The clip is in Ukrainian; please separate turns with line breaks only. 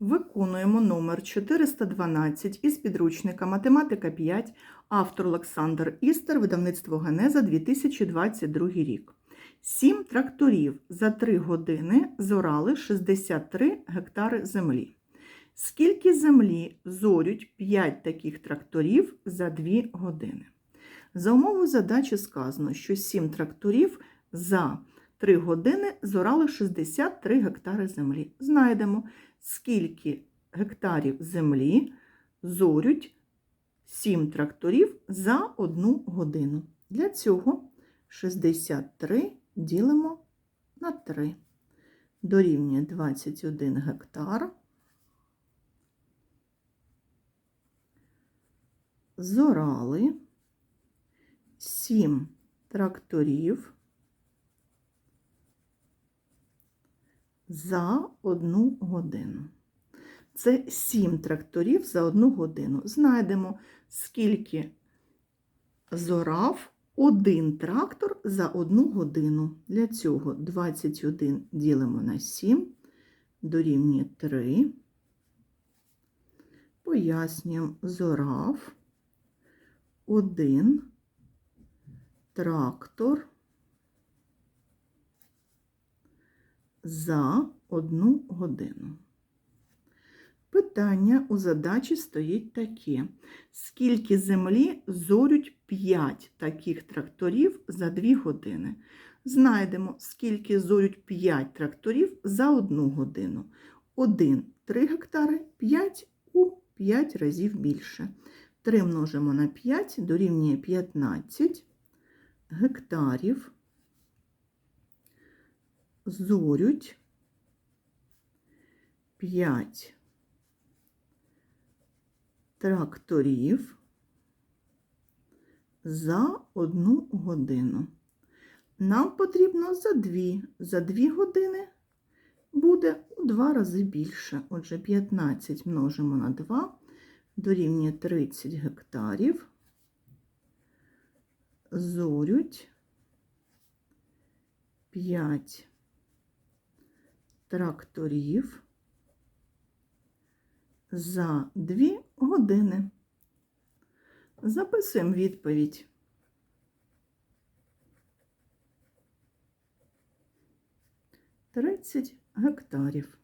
Виконуємо номер 412 із підручника Математика 5, автор Олександр Істер, видавництво Генеза 2022 рік. Сім тракторів за 3 години зорали 63 гектари землі. Скільки землі зорють 5 таких тракторів за 2 години? За умовою задачі сказано, що 7 тракторів за 3 години зорали 63 гектари землі. Знайдемо, скільки гектарів землі зорють 7 тракторів за 1 годину. Для цього 63 ділимо на 3. Дорівнює 21 гектар. Зорали 7 тракторів за одну годину. Це 7 тракторів за одну годину. Знайдемо, скільки зорав один трактор за одну годину. Для цього 21 ділимо на 7, дорівнює 3. Пояснюємо, зорав один трактор за одну годину. Питання у задачі стоїть таке: скільки землі зорють 5 таких тракторів за 2 години? Знайдемо, скільки зорють 5 тракторів за 1 годину. 1 3 гектари, 5 у 5 разів більше. 3 множимо на 5 дорівнює 15 гектарів зорють 5 тракторів за одну годину. Нам потрібно за 2. За 2 години буде у 2 рази більше. Отже, 15 множимо на 2 дорівнює 30 гектарів. Зорють 5 тракторів за 2 години. Записуємо відповідь. Тридцять гектарів.